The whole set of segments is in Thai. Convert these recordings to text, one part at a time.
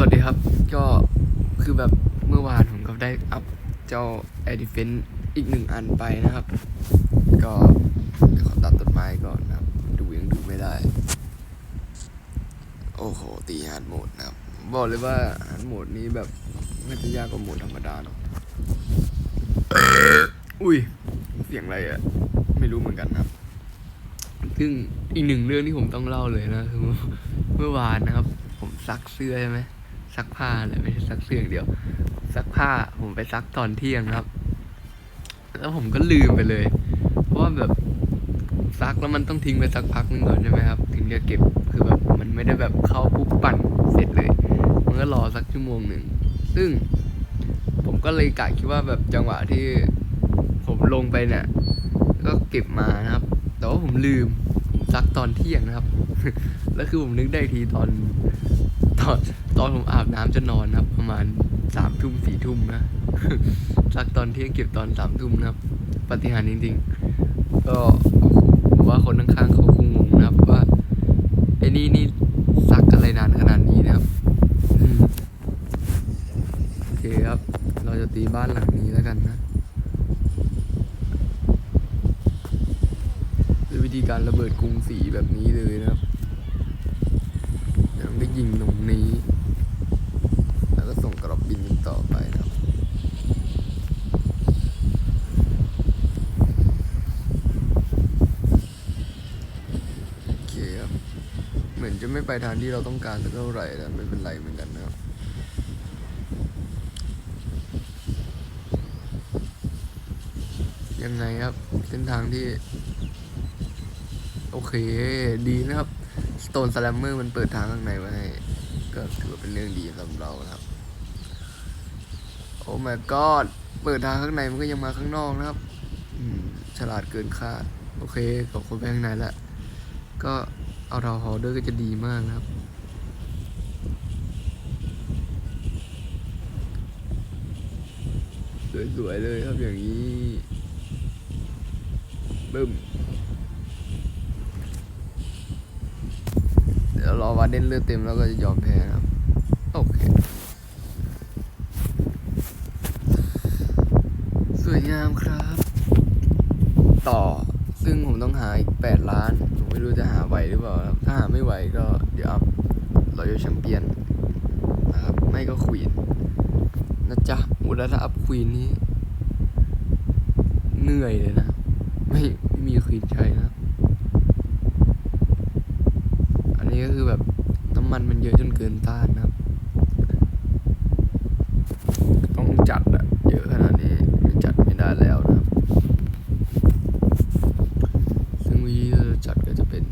สวัสดีครับ ก็คือแบบเมื่อวานผมก็ได้อัพเจ้า a i r Defense อีกหนึ่งอันไปนะครับ ก็เดี๋ยวขอตัดต้นไม้ก่อนนะครับ ดูยังดูไม่ได้ โอ้โห ตีฮาร์ดโหมดนะครับ บอกเลยว่าฮาร์ดโหมดนี้แบบน่จะยากกว่าโหมดธรรมดาเนาะอุ้ย เสียงอะไรอะ่ะ ไม่รู้เหมือนกันนะครับซึ่งอีกหนึ่งเรื่องที่ผมต้องเล่าเลยนะคือเมื่อวานนะครับ ผมซักเสื้อใช่ไหม ซักผ้าแหละไม่ใช่ซักเสื้ออย่างเดียว ซักผ้าผมไปซักตอนเที่ยงครับ แล้วผมก็ลืมไปเลย เพราะว่าแบบซักแล้วมันต้องทิ้งไปสักพักหนึงก่อนใช่ไหมครับ ถึงจะเก็บคือแบบมันไม่ได้แบบเข้าปุ๊บปั่นเสร็จเลย มันก็รอสักชั่วโมงหนึ่ง ซึ่งผมก็เลยกะคิดว่าแบบจังหวะที่ผมลงไปเนี่ย ก็เก็บมานะครับ แต่ว่าผมลืมผมซักตอนเที่ยงนะครับ แล้วคือผมนึกได้ทีตอนตอน ตอนผมอาบน้ำจะนอนนะครับ ประมาณสามทุ่มสี่ทุ่มนะซักตอนเที่ยงเก็บตอนสามทุ่มนะครับปฏิหารจริงๆ ก็ผมว่าคนข้างๆเขาคงงงนะครับว่าไอ้นี่นี่ซักอะไรนานขนาดนี้นะครับโอเคครับ เราจะตีบ้านหลังนี้แล้วกันนะด้วยวิธีการระเบิดกรุงศรีแบบนี้เลยนะครับยังได้ยิงตรงนี้ แล้วก็ส่งกระบินต่อไปนะครับ โอ เคครับ เหมือนจะไม่ไปทางที่เราต้องการสักเท่าไหร่แต่ไม่เป็นไรเหมือนกันนะครับยังไงครับเส้นทางที่ โอเค ดีนะครับ Stone Slammer มันเปิดทางข้างในไว้ให้ก็ถือว่าเป็นเรื่องดีสำหรับเราครับ โอ้ my god เปิดทางข้างในมันก็ยังมาข้างนอกนะครับ อืม ฉลาดเกินคาด โอเคขอบคนไปข้างในละ ก็เอาเราฮอด้วยก็จะดีมากนะครับ สวยๆเลยครับอย่างนี้บึ้มเดี๋ยวรอวาเดนเลือดเต็มแล้วก็จะยอมแพ้นะครับ โอเค สวยงามครับ ต่อซึ่งผมต้องหาอีกแปดล้าน ไม่รู้จะหาไหวหรือเปล่าครับถ้าหาไม่ไหวก็เดี๋ยวอัพรอยัลแชมเปี้ยนนะครับ ไม่ก็ควีนนะจ๊ะอุลถ้าอัพควีนนี้ เหนื่อยเลยนะ ไม่ไม่มีควีนใช้นะ อันนี้ก็คือแบบน้ำมันมันเยอะจนเกินต้านนะครับ ต้องจัดอะเยอะขนาดนี้ไม่จัดไม่ได้แล้วนะครับ ซึ่งวิธีที่เราจะจัดก็จะเป็น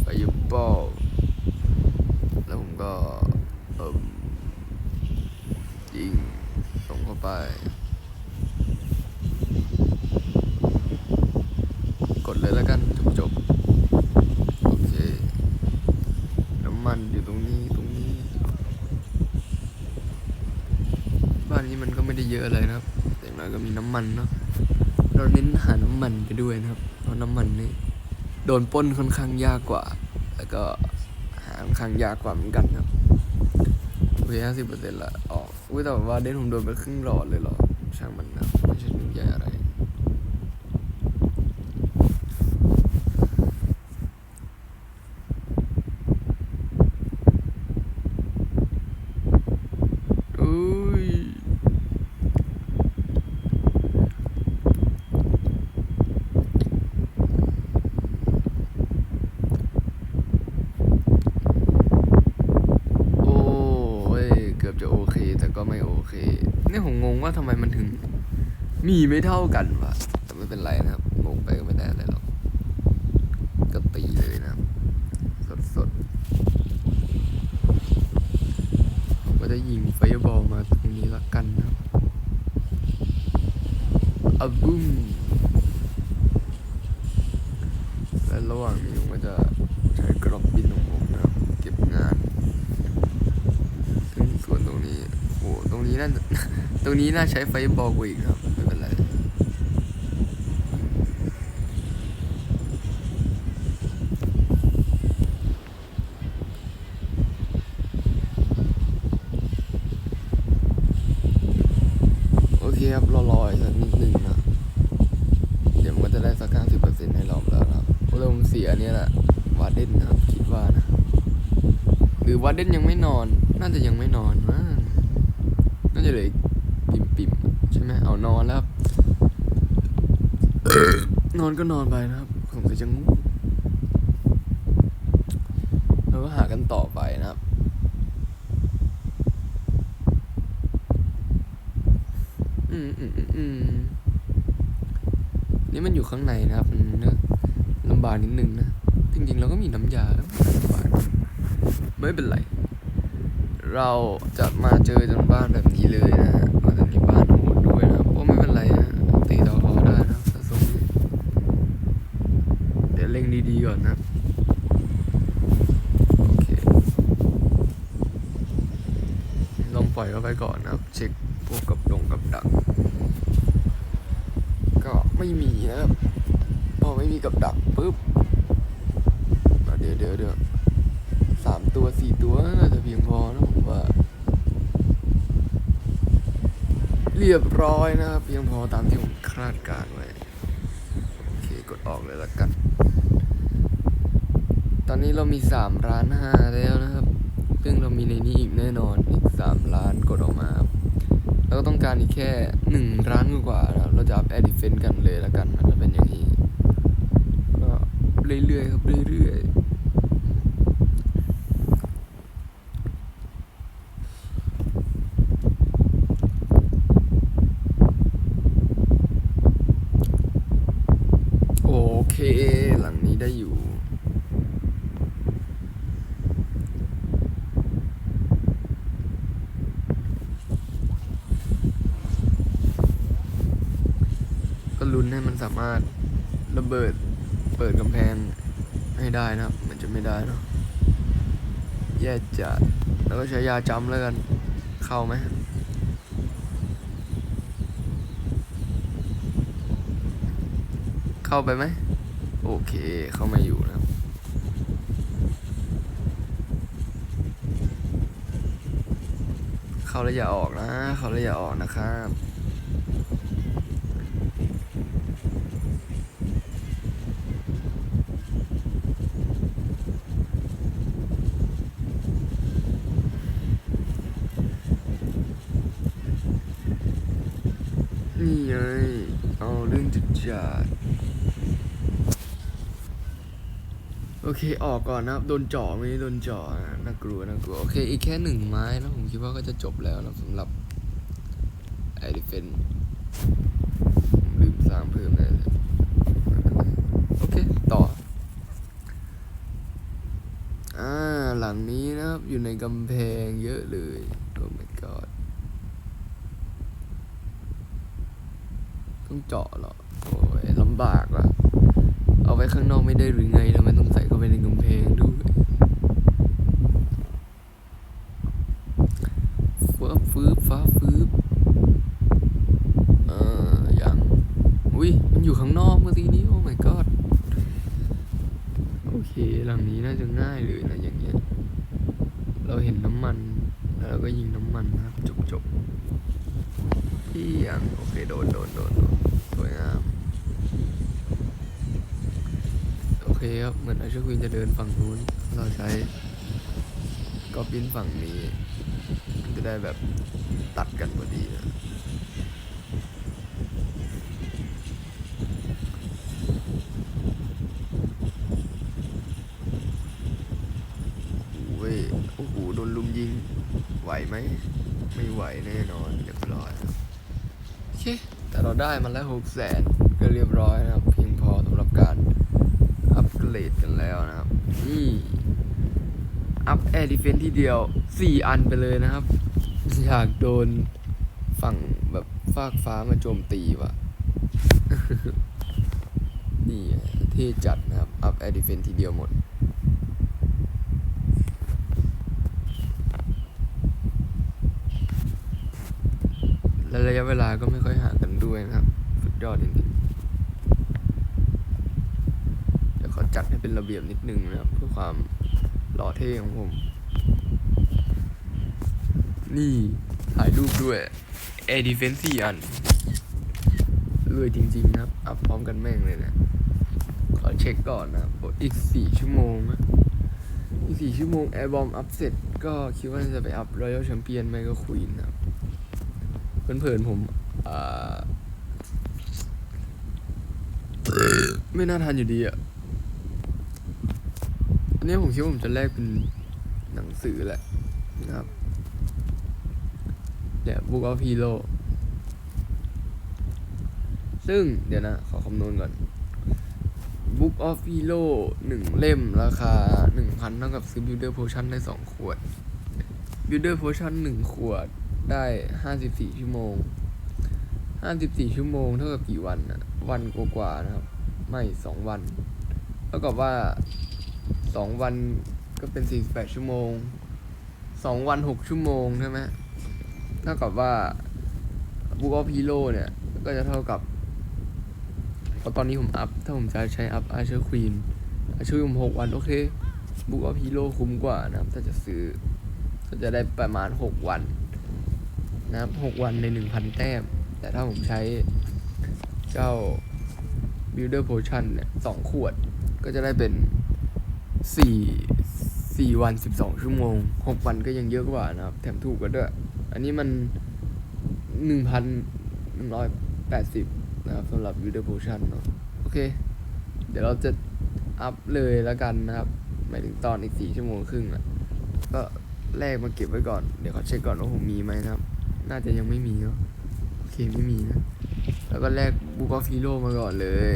ไฟยุบอลแล้วผมก็เอิ่มยิงส่งเข้าไป กดเลยแล้วกันจบจบๆโอเค น้ำมันอยู่ตรงนี้ตรงนี้ บ้านนี้มันก็ไม่ได้เย อะอะไรนะครับแต่อย่างน้อยก็มีน้ำมันเนาะเราเน้นหาน้ำมันไปด้วยนะครับเพราะน้ำมันนี่โดนป้นค่อนข้างยากกว่า แล้วก็หาค่อนข้างยากกว่าเหมือนกันครับโอเคห้าสิบเปอร์เซ็นต์ละออกอุ้ยแต่ว่าเดนผมโดนไปครึ่งหลอดเลยหรอช่างมันนะไม่ใช่เรื่องใหญ่อะไร อุ้ย โอ้ย เกือบจะโอเค แต่ก็ไม่โอ เนี่ผมงงว่าทำไมมันถึง มีไม่เท่ากันวะแต่ไม่เป็นไรนะครับ งงไปก็ไม่ได้อะไรหรอกก็ตีเลยนะครับ สดสดผมก็จะยิงไฟบอลมาตรงนี้ละกันนะครับอะบุ้มและระหว่างนี้ผมก็จะใช้กรอบบินของผมนะครับ เก็บงาน ซึ่งส่วนตรงนี้ โอ้ตรงนี้น่า ตรงนี้น่าใช้ไฟบอลกูอีกครับ ไม่เป็นไร โอเคครับรอรอยสักนิดนึงนะเดี๋ยวมันก็จะได้สักห้าสิบเปอร์เซ็นต์ให้เราแล้วครับเริ่มเสียเนี่ยแหละวาเดนนะครับคิดว่านะหรือวาเด่นยังไม่นอน น่าจะยังไม่นอนมากน่าจะเลย ใช่ไหมเอานอนแล้ว นอนก็นอนไปนะครับผมก็จะงูเราก็หากันต่อไปนะครับอืมอืมอืมอืมนี่มันอยู่ข้างในนะครับมันเนอะลำบากนิดนึงนะจริงๆเราก็มีน้ำยาแล้วไม่เป็นไร เราจะมาเจอจนบ้านแบบนี้เลยนะฮะเราจะมีบ้านโหดด้วยนะโอ้ไม่เป็นไรนะตีต่อพอได้นะถ้าทรงนี้เดีดีๆก่อนนะโอเคลองปล่อยเขาไปก่อนนะครับ เช็คพวกกับดงกับดัก ก็ไม่มีนะครับพอไม่มีกับดักปุ๊บเดี๋ยวเดี๋ยวเดี๋ยวสามตัวสี่ตัวน่าจะเพียงพอนะผมว่า เรียบร้อยนะครับ เพียงพอตามที่ผมคาดการณ์ไว้ โอเค กดออกเลยละกัน อนนี้เรามีสามล้านห้าแล้วนะครับ ซึ่งเรามีในนี้อีกแน่นอนอีกสามล้านกดออกมาครับแล้วก็ต้องการอีกแค่หนึ่งล้านกว่าเราจะอัพแอดดิเฟนกันเลยละกันนะถ้าเป็นอย่างนี้ก็เรื่อยๆครับเรื่อยๆโอเค หลังนี้ได้อยู่ ก็ลุ้นให้มันสามารถระเบิดเปิดกำแพงให้ได้นะครับ มันจะไม่ได้เนาะแย่จัดแล้วก็ใช้ยาจำแล้วกัน เข้าไหมเข้าไปไหมโอเคเข้ามาอยู่นะครับเข้าแล้วอย่าออกนะ เข้าแล้วอย่าออกนะครับ นี่ไงเอา เรื่อดโอเคออกก่อนนะครับโดนเจ่อไหมโดนเจ่อนะน่ากลัวน่ากลัว โอเค อีกแค่หนึ่งไม้แล้วผมคิดว่าก็จะจบแล้วนะสำหรับไอดิเฟนผมลืมสร้างเพิ่มเลยโอเค ต่อ อ่า หลังนี้นะครับ อยู่ในกำแพงเยอะเลย โอ้ my god ต้องเจาะเหรอโอ้ยลำบากว่ะเอาไว้ข้างนอกไม่ได้หรือไงทำไมต้องใส่เข้าไปในกำแพงด้วยฟ้าฟืบฟ้าฟืบอ่ายังอุ้ยมันอยู่ข้างนอกเมื่อกี้นี้โอ้ my god โอเคหลังนี้น่าจะง่ายเลยนะอย่างเงี้ย เราเห็นน้ำมันแล้วเราก็ยิงน้ำมันนะครับจบจบๆเพียงโอเคโดนโดนโดนโดนสวยงาม โอ เคครับเหมือนไอาชควินจะเดินฝั่งนู้น เราใช้กอบบินฝั่งนี้จะได้แบบตัดกันพอดีนะโอ้ยโอ้โหโดนลุมยิง ไหวไหม ไม่ไหวแน่นอนเรียบร้อยโอเค แต่เราได้มาแล้วหกแสนก็เรียบร้อยนะครับ เพียงพอสำหรับการ เกรดกันแล้วนะครับนี่อัพแอร์ดิเฟนที่เดียว 4 อันไปเลยนะครับ อยากโดนฝั่งแบบฟากฟ้ามาโจมตีว่ะ นี่ไงเท่จัดนะครับ อัพแอร์ดิเฟนทีเดียวหมด และระยะเวลาก็ไม่ค่อยห่างกันด้วยนะครับ สุดยอดจริงๆเดี๋ยวขอ จัดให้เป็นระเบียบนิดนึงนะครับ เพื่อความหล่อเท่ของผม นี่ถ่ายรูปด้วย Air Defense 4อันเลยจริงๆนะครับ อัพพร้อมกันแม่งเลยนะ ขอเช็คก่อนนะครับอีกสี่ชั่วโมงอีกสี่ชั่วโมงแอร์บอมอัพเสร็จ ก็คิดว่าจะไปอัพรอยัลแชมเปี้ยนไม่ก็ควีนนะครับเผินๆผมอ่าไม่น่าทันอยู่ดีอะ อันนี้ผมคิดว่าผมจะแลกเป็นหนังสือแหละนะครับเดี๋ยว Book of Hero ซึ่งเดี๋ยวนะ ขอคำนวณก่อน Book of Hero หนึ่งเล่มราคาหนึ่งพันเท่ากับซื้อ Builder Potion ได้สองขวด Builder Potion หนึ่งขวดได้ห้าสิบสี่ชั่วโมงห้าสิบสี่ชั่วโมงเท่ากับกี่วันอะวันกว่าๆนะครับ ไม่สองวันเท่ากับว่า สองวันก็เป็นสี่สิบแปดชั่วโมงสองวันหกชั่วโมงใช่ไหมเท่ากับว่า Book of Hero เนี่ย ก็จะเท่ากับเพราะตอนนี้ผมอัพ ถ้าผมจะใช้อัพอาเชอร์ควีนอาเชอร์ผมหกวัน โอเคบุ๊กออฟฮีโร่คุ้มกว่านะครับ ถ้าจะซื้อ ก็จะได้ประมาณหกวัน นะครับหกวันในหนึ่งพันแต้ม แต่ถ้าผมใช้เจ้า Builder Potion เนี่ยสองขวดก็จะได้เป็น สี่สี่วันสิบสองชั่วโมงหกวันก็ยังเยอะกว่านะครับ แถมถูกกว่าด้วย อันนี้มันหนึ่งพันหนึ่งร้อยแปดสิบนะครับสำหรับ Builder Potion เนอะโอเค เดี๋ยวเราจะอัพเลยแล้วกันนะครับหมายถึงตอนอีกสี่ชั่วโมงครึ่งอะก็แลกมาเก็บไว้ก่อน เดี๋ยวเขอเช็คก่อนว่าผมมีไหมนะครับ น่าจะยังไม่มีเนาะโอเคไม่มีนะ แล้วก็แลกบุกออฟฮีโร่มาก่อนเลย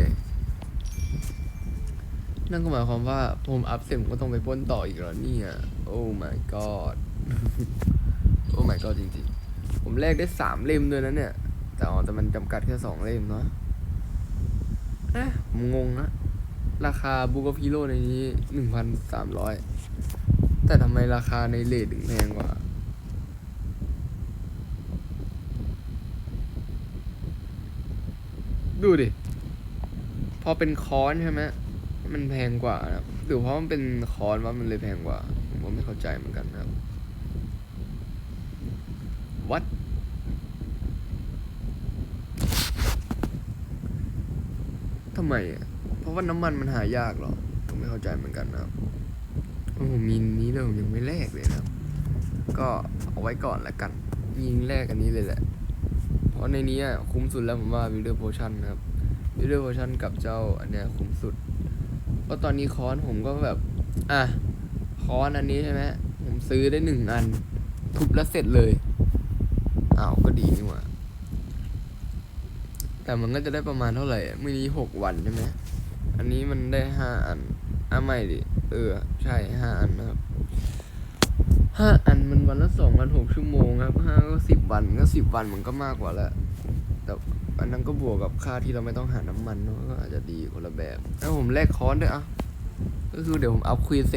นั่นก็หมายความว่าผมอัพเสร็จผมก็ต้องไปป้นต่ออีกแล้วเนี่ย โอ้ my god โอ้ my god จริงๆ ผมแลกได้สามเล่มด้วยนะเนี่ย แต่อ๋อแต่มันจำกัดแค่สองเล่มเนาะเอ๊ะผมงงนะ ราคาบูก of พีโ o ในนี้หนึ่งพันสามร้อยแต่ทำไมราคาในเลทถึงแพงกว่าดูดิ พอเป็นคอนใช่ไหม มันแพงกว่านะครับหรือเพราะมันเป็นคอนว่ามันเลยแพงกว่า ผมก็ไม่เข้าใจเหมือนกันนะครับ วัดทำไมอะ เพราะว่าน้ำมันมันหายากหรอ ผมไม่เข้าใจเหมือนกันนะครับเพราะผมมีนี้เลยผมยังไม่แลกเลยนะครับก็เอาไว้ก่อนละกัน ยิงแรกอันนี้เลยแหละ เพราะในนี้อะคุ้มสุดแล้วผมว่า Builder Potion นะครับ Builder Potion กับเจ้าอันเนี้ยคุ้มสุด เพราะตอนนี้คอนผมก็แบบ อะคอนอันนี้ใช่ไหมผมซื้อได้หนึ่งอัน ทุบแล้วเสร็จเลยอ้าวก็ดีนี่หว่าแต่มันก็จะได้ประมาณเท่าไหร่มื่อนี้หกวันใช่ไหมอันนี้มันได้ห้าอันอะไม่ดิเออ ใช่ห้าอันนะครับห้าอันมันวันละสองวันหกชั่วโมงครับห้าก็สิบวันก็สิบวันมันก็มากกว่าแล้วแต่ อันนั้นก็บวกกับค่าที่เราไม่ต้องหาน้ำมันเนาะก็อาจจะดีคนละแบบแล้วผมแลกคอนด้วยอะก็คือเดี๋ยวผมอัพควีนเสร็จ